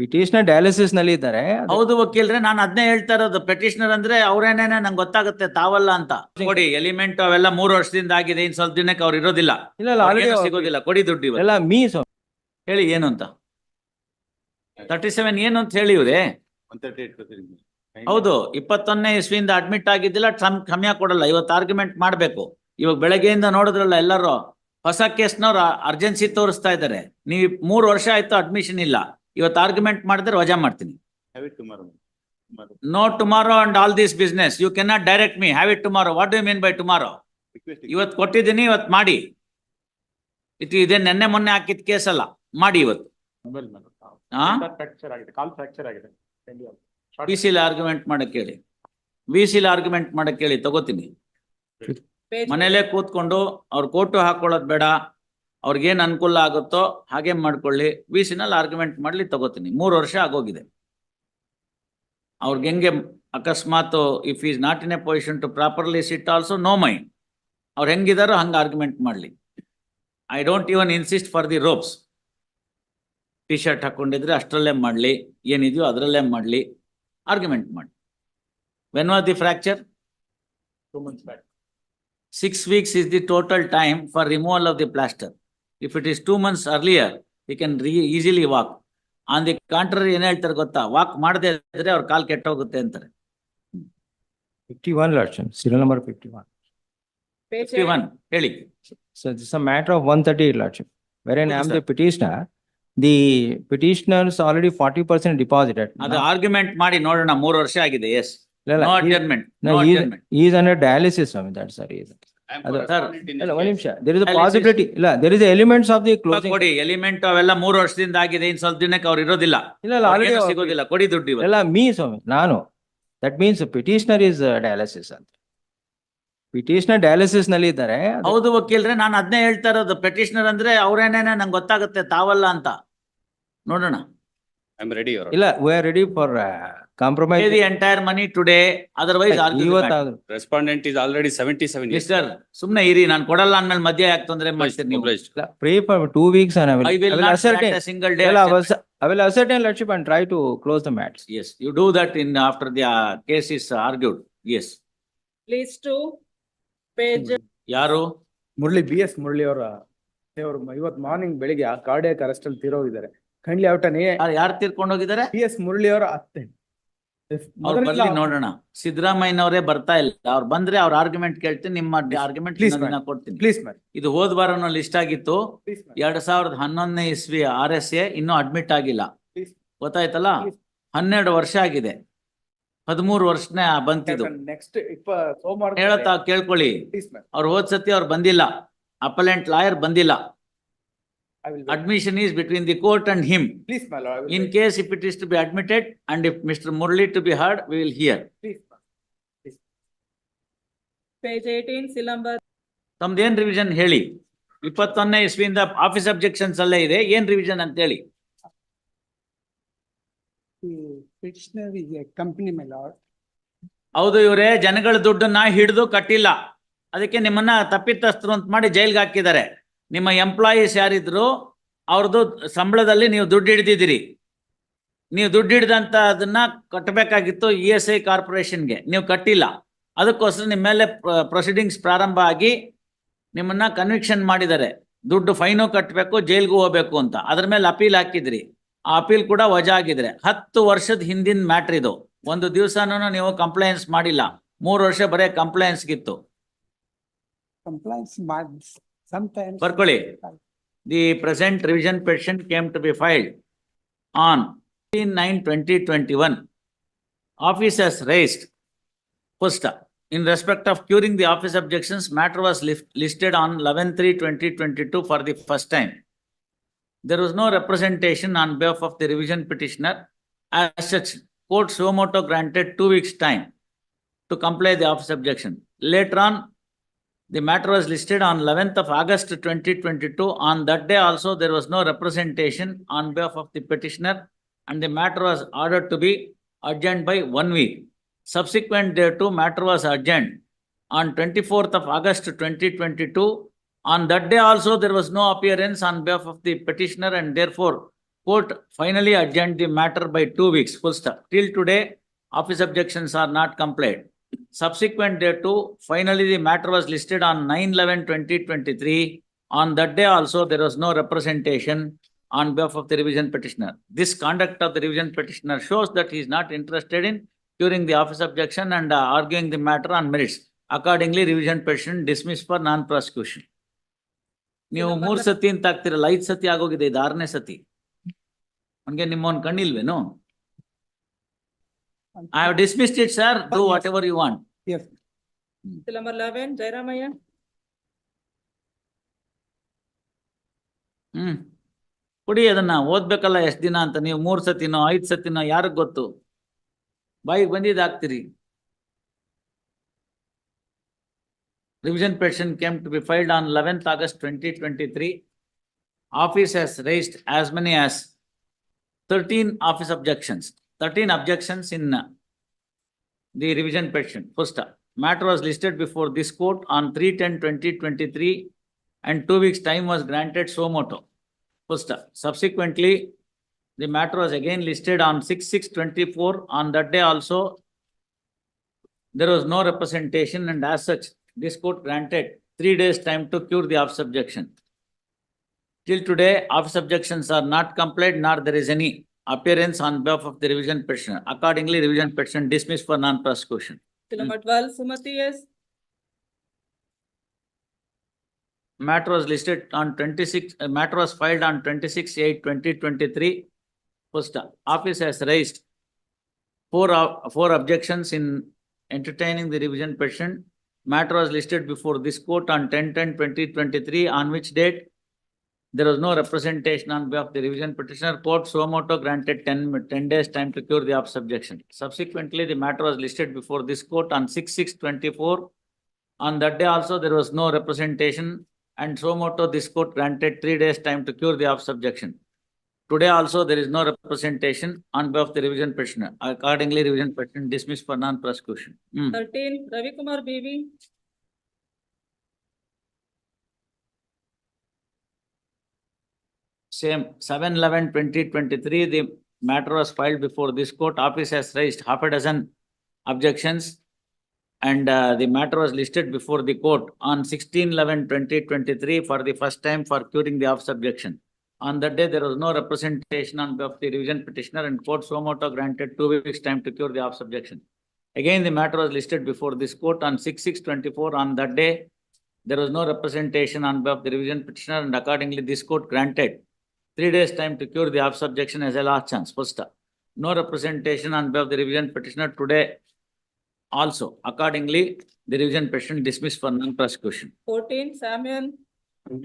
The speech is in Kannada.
ಪಿಟಿಷನರ್ ಡಯಾಲಿಸಿಸ್ನಲ್ಲಿ ಇದ್ದಾರೆ. ಅದು- ಹೌದು ವಕೀಲ್ರೆ ನಾನು ಅದನ್ನೇ ಹೇಳ್ತಾ ಇರೋದು. ಪೆಟಿಷನರ್ ಅಂದ್ರೆ ಅವ್ರೇನೇನೆ ನಂಗೆ ಗೊತ್ತಾಗುತ್ತೆ ತಾವಲ್ಲ ಅಂತ. ಕೊಡಿ ಎಲಿಮೆಂಟ್ ಅವೆಲ್ಲ ಮೂರು ವರ್ಷದಿಂದ ಆಗಿದೆ ಇನ್ ಸ್ವಲ್ಪ ದಿನಕ್ಕೆ ಅವ್ರು ಇರೋದಿಲ್ಲ. ಇಲ್ಲ ಇಲ್ಲ ಸಿಗೋದಿಲ್ಲ. ಕೊಡಿ ದುಡ್ಡು ಇವತ್ತು. ಎಲ್ಲ ಮೀ ಸ್ವಾಮಿ ಹೇಳಿ ಏನು ಅಂತ? ತರ್ಟಿ ಸೆವೆನ್ ಏನು ಅಂತ ಹೇಳಿ ಇವ್ರೆ. ಹೌದು ಇಪ್ಪತ್ತೊಂದನೇ ಇಸ್ವಿಯಿಂದ ಅಡ್ಮಿಟ್ ಆಗಿದ್ದಿಲ್ಲ ಕಮ್ಮಿ ಕೊಡಲ್ಲ. ಇವತ್ತು ಆರ್ಗ್ಯುಮೆಂಟ್ ಮಾಡ್ಬೇಕು. ಇವಾಗ ಬೆಳಗ್ಗೆಯಿಂದ ನೋಡಿದ್ರಲ್ಲ ಎಲ್ಲರೂ ಹೊಸ ಕೇಸ್ನವ್ರು ಅರ್ಜೆನ್ಸಿ ತೋರಿಸ್ತಾ ಇದ್ದಾರೆ. ನೀವು ಮೂರು ವರ್ಷ ಆಯ್ತು ಅಡ್ಮಿಷನ್ ಇಲ್ಲ. ಇವತ್ತು ಆರ್ಗ್ಯುಮೆಂಟ್ ಮಾಡಿದ್ರೆ ವಜಾ ಮಾಡ್ತೀನಿ. No tomorrow and all this business you cannot direct me have it tomorrow what you mean by tomorrow ಇವತ್ತು ಕೊಟ್ಟಿದ್ದೀನಿ ಇವತ್ತು ಮಾಡಿ. ಇದು ಇದೇ ನೆನ್ನೆ ಮೊನ್ನೆ ಹಾಕಿದ ಕೇಸ್ ಅಲ್ಲ. ಮಾಡಿ ಇವತ್ತು. ಹಾ ಫ್ರಾಕ್ಚರ್ ಆಗಿದೆ. ಕಾಲ್ ಫ್ರಾಕ್ಚರ್ ಆಗಿದೆ. ವಿ ಸಿಲ್ ಆರ್ಗ್ಯುಮೆಂಟ್ ಮಾಡಕ್ ಹೇಳಿ ವಿ ಸಿಲ್ ಆರ್ಗ್ಯುಮೆಂಟ್ ಮಾಡಕ್ ಹೇಳಿ ತಗೋತೀನಿ. ಮನೇಲೆ ಕೂತ್ಕೊಂಡು ಅವ್ರ ಕೋಟು ಹಾಕೊಳ್ಳೋದು ಬೇಡ. ಅವ್ರಿಗೇನ್ ಅನುಕೂಲ ಆಗುತ್ತೋ ಹಾಗೆ ಮಾಡ್ಕೊಳ್ಳಿ. ವಿ ಸಿನಲ್ಲಿ ಆರ್ಗ್ಯುಮೆಂಟ್ ಮಾಡ್ಲಿ ತಗೋತೀನಿ. ಮೂರು ವರ್ಷ ಆಗೋಗಿದೆ. ಅವ್ರಿಗೆ ಹೆಂಗೆ ಅಕಸ್ಮಾತ್ if is not in a position to properly sit also no mind ಅವ್ರು ಹೆಂಗಿದಾರೋ ಹಂಗೆ ಆರ್ಗ್ಯುಮೆಂಟ್ ಮಾಡ್ಲಿ. I don't even insist for the ropes T shirt ಹಾಕೊಂಡಿದ್ರೆ ಅಷ್ಟರಲ್ಲೇ ಮಾಡ್ಲಿ. ಏನಿದೆಯೋ ಅದರಲ್ಲೇ ಮಾಡ್ಲಿ. ಆರ್ಗ್ಯುಮೆಂಟ್ ಮಾಡಿ when was the fracture two months back six weeks is the total time for removal of the plaster if it is two months earlier you can re easily walk on the contrary ಏನ್ ಹೇಳ್ತಾರೆ ಗೊತ್ತಾ? ವಾಕ್ ಮಾಡದೇ ಇದ್ರೆ ಅವ್ರ ಕಾಲ್ ಕೆಟ್ಟೋಗುತ್ತೆ ಅಂತಾರೆ. ಫಿಫ್ಟಿ ಮಾಡಿ ನೋಡೋಣ ಮೂರು ವರ್ಷ ಆಗಿದೆ. ಎಸ್ ಈಸ್ ಅನ್ನ ಅಲ್ಲ ಒಂದ್ ನಿಮಿಷ. ದೇರ್ ಇಸ್ ಪಾಸಿಬಿಲಿಟಿ ಇಲ್ಲ there is elements of the closing ಕೊಡಿ ಎಲಿಮೆಂಟ್ ಅವೆಲ್ಲ ಮೂರು ವರ್ಷದಿಂದ ಆಗಿದೆ ಇನ್ ಸ್ವಲ್ಪ ದಿನಕ್ಕೆ ಅವ್ರು ಇರೋದಿಲ್ಲ. ಇಲ್ಲ ಇಲ್ಲ ಆಲ್ರೆಡಿ ಸಿಗೋದಿಲ್ಲ ಕೊಡಿ ದುಡ್ಡು ಇವಾಗ ಇಲ್ಲ ಮೀ ಸ್ವಾಮಿ ನಾನು. That means petitioner is dialysis ಅಂತ. ಪಿಟಿಷನರ್ ಡಯಾಲಿಸಿಸ್ನಲ್ಲಿ ಇದ್ದಾರೆ ಹೌದು ವಕೀಲ್ರೆ ನಾನು ಅದನ್ನೇ ಹೇಳ್ತಾ ಇರೋದು. ಪಿಟಿಷನರ್ ಅಂದ್ರೆ ಅವರೇನೇನೆ ನಂಗೆ ಗೊತ್ತಾಗುತ್ತೆ ತಾವಲ್ಲ ಅಂತ. ನೋಡೋಣ. ಐ ಆಮ್ ರೆಡಿ ಇಲ್ಲ we are ready for uh, compromise. The entire money today otherwise ಇವತ್ತಾದ್ರು. Respondent is already seventy-seven years. Mister ಸುಮ್ನೆ ಇರಿ ನಾನ್ ಕೊಡಲ್ಲ ಅಂದ್ಮೇಲೆ ಮಧ್ಯ ಯಾಕೆ ತೊಂದ್ರೆ ಮಾಡ್ತೀರಿ ನೀವು Obliged. Pray for two weeks and I will. I will I will not ascertain. Single day ಇಲ್ಲ, I will I will ascertain lordship and try to close the matters. Yes you do that in after the case is argued yes Please to page ಯಾರು ಮುರಳಿ ಬಿ ಎಸ್ ಮುರಳಿ ಅವರ ಅವರು ಇವತ್ ಮಾರ್ನಿಂಗ್ ಬೆಳಿಗ್ಗೆ ಆ ಕಾರ್ಡಿಯಾಕ್ ಅರೆಸ್ಟ್ ಅಲ್ಲಿ ತೀರೋಗಿದ್ದಾರೆ ಕೈಂಡ್ಲಿ ಔಟ್ ಯಾರು ತೀರ್ಕೊಂಡು ಹೋಗಿದ್ದಾರೆ ಬಿ ಎಸ್ ಮುರಳಿ ಅವರ ಅತ್ತೆ ಅವ್ರು ಬರ್ಲಿ ನೋಡೋಣ. ಸಿದ್ದರಾಮಯ್ಯನವರೇ ಬರ್ತಾ ಇಲ್ಲ. ಅವ್ರು ಬಂದ್ರೆ ಅವ್ರ ಆರ್ಗ್ಯುಮೆಂಟ್ ಕೇಳ್ತೀನಿ ನಿಮ್ಮ ಆರ್ಗ್ಯುಮೆಂಟ್ ಕೊಡ್ತೀನಿ. ಪ್ಲೀಸ್ ಇದು ಹೋದ್ ವಾರ ಲಿಸ್ಟ್ ಆಗಿತ್ತು. ಎರಡ್ ಸಾವಿರದ ಹನ್ನೊಂದನೇ ಇಸ್ವಿ ಆರ್ ಎಸ್ ಎ ಇನ್ನೂ ಅಡ್ಮಿಟ್ ಆಗಿಲ್ಲ. ಗೊತ್ತಾಯ್ತಲ್ಲ? ಹನ್ನೆರಡು ವರ್ಷ ಆಗಿದೆ. ಹದಿಮೂರು ವರ್ಷನೇ ಬಂತಿದ್ದು ಹೇಳತ್ತಾ ಕೇಳ್ಕೊಳ್ಳಿ. ಅವ್ರು ಹೋದ್ ಸತಿ ಅವ್ರು ಬಂದಿಲ್ಲ. ಅಪಲೆಂಟ್ ಲಾಯರ್ ಬಂದಿಲ್ಲ. I will admission is between the court and him please ma'am in case if it is to be admitted and if mister Murali to be heard we will hear please page eighteen, seal number ತಮ್ದೇನ್ ರಿವಿಷನ್ ಹೇಳಿ? ಇಪ್ಪತ್ತೊಂದನೇ ಇಸ್ವಿಯಿಂದ ಆಫೀಸ್ ಅಬ್ಜೆಕ್ಷನ್ಸ್ ಅಲ್ಲೇ ಇದೆ. ಏನ್ ರಿವಿಷನ್ ಅಂತ ಹೇಳಿ? Petitioner is a company, my lord. ಹೌದು ಇವರೇ ಜನಗಳ ದುಡ್ಡನ್ನ ಹಿಡಿದು ಕಟ್ಟಿಲ್ಲ. ಅದಕ್ಕೆ ನಿಮ್ಮನ್ನ ತಪ್ಪಿತಸ್ಥರು ಅಂತ ಮಾಡಿ ಜೈಲ್ಗೆ ಹಾಕಿದ್ದಾರೆ. ನಿಮ್ಮ ಎಂಪ್ಲಾಯೀಸ್ ಯಾರಿದ್ರು ಅವ್ರದ್ದು ಸಂಬಳದಲ್ಲಿ ನೀವು ದುಡ್ಡು ಹಿಡ್ದಿದ್ದೀರಿ. ನೀವು ದುಡ್ಡು ಹಿಡಿದಂತ ಅದನ್ನ ಕಟ್ಟಬೇಕಾಗಿತ್ತು ಇ ಎಸ್ ಐ ಕಾರ್ಪೊರೇಷನ್ಗೆ. ನೀವು ಕಟ್ಟಿಲ್ಲ. ಅದಕ್ಕೋಸ್ಕರ ನಿಮ್ಮ ಮೇಲೆ ಪ್ರೊಸೀಡಿಂಗ್ಸ್ ಪ್ರಾರಂಭ ಆಗಿ ನಿಮ್ಮನ್ನ ಕನ್ವಿಕ್ಷನ್ ಮಾಡಿದ್ದಾರೆ. ದುಡ್ಡು ಫೈನು ಕಟ್ಟಬೇಕು ಜೈಲ್ಗೂ ಹೋಗ್ಬೇಕು ಅಂತ. ಅದ್ರ ಮೇಲೆ ಅಪೀಲ್ ಹಾಕಿದ್ರಿ. ಆ ಅಪೀಲ್ ಕೂಡ ವಜಾ ಆಗಿದ್ರೆ ಹತ್ತು ವರ್ಷದ ಹಿಂದಿನ ಮ್ಯಾಟ್ರ್ ಇದು. ಒಂದು ದಿವಸನೂ ನೀವು ಕಂಪ್ಲೈನ್ಸ್ ಮಾಡಿಲ್ಲ. ಮೂರು ವರ್ಷ ಬರೇ ಕಂಪ್ಲೇಂಟ್ಸ್ ಗಿತ್ತು. ಮಾಡಿ Sometimes. The present revision petition came to be filed on 15-9-2021. Office has raised POSTA. In respect of curing the office objections, matter was listed on 11-3-2022 for the first time. There was no representation on behalf of the revision petitioner. As such, Court Suomoto granted two weeks' time to comply the office objection. Later on, the matter was listed on eleventh of August twenty twenty-two. On that day also, there was no representation on behalf of the petitioner and the matter was ordered to be adjourned by one week. Subsequent thereto, matter was adjourned on twenty-fourth of August twenty twenty-two. On that day also, there was no appearance on behalf of the petitioner and therefore Court finally adjourned the matter by two weeks, full stop. Till today, office objections are not complied. Subsequent day to finally the matter was listed on 9-11-2023. On that day also, there was no representation on behalf of the revision petitioner. This conduct of the revision petitioner shows that he is not interested in curing the office objection and uh, arguing the matter on merits. Accordingly, revision petition dismissed for non-prosecution. ನೀವು ಮೂರ್ ಸತಿ ಅಂತ ಆಗ್ತಿರಲ್ಲ ಐದ್ ಸತಿ ಆಗೋಗಿದೆ ಇದು ಆರನೇ ಸತಿ ನಿಮ್ಮ ಒಂದು ಕಣ್ಣಿಲ್ವೇನು I have dismissed it, sir. Do whatever you want. Yes. Bill number eleven, Jairamaya. ಹ್ಮ್ ಕೊಡಿ ಅದನ್ನ ಓದ್ಬೇಕಲ್ಲ ಎಷ್ಟ್ ದಿನ ಅಂತ ನೀವು ಮೂರ್ ಸತಿನೋ ಐದ್ ಸತಿನೋ ಯಾರಿಗ್ ಗೊತ್ತು ಬಾಯಿಗೆ ಬಂದಿದ್ revision revision petition came to be filed on eleventh August twenty twenty three office has raised as many as thirteen office objections 13 objections in uh, the revision petition. First, uh, matter was listed before this court on 3-10-2023 and two weeks time was granted so moto. First, uh, subsequently, the matter was again listed on 6-6-24. On that day also, there was no representation and as such, this court granted three days time to cure the office objection. Till today, office objections are not complied nor there is any appearance on behalf of the revision petitioner. Accordingly, revision petition dismissed for non-prosecution. Bill number twelve, Sumati S. Matter was listed on twenty-six, uh, matter was filed on 26-8-2023. First, uh, office has raised four, four objections in entertaining the revision petition. Matter was listed before this court on 10-10-2023, on which date there was no representation on behalf of the revision petitioner. Court suo moto granted 10 10 days time to cure the office objection. Subsequently, the matter was listed before this court on 6-6-24. On that day also, there was no representation and so moto this court granted three days time to cure the office objection. Today also, there is no representation on behalf of the revision petitioner. Accordingly, revision petition dismissed for non-prosecution. Hmm. Thirteen, Ravi Kumar BV. Same, 2023. the matter was filed before this court. Office has raised half a dozen objections. And uh, the matter was listed before the court on 2023 for the first time for curing the office objection. On that day, there was no representation on behalf of the revision petitioner and court suo moto granted two weeks time to cure the office objection. Again, the matter was listed before this court on 6-6-24. On that day, there was no representation on behalf of the revision petitioner and accordingly, this court granted three days time to cure the office objection as a last chance. First, no representation on behalf of the revision petitioner today. Also, accordingly, the revision petition dismissed for non-prosecution. Fourteen, Samuel. Hmm.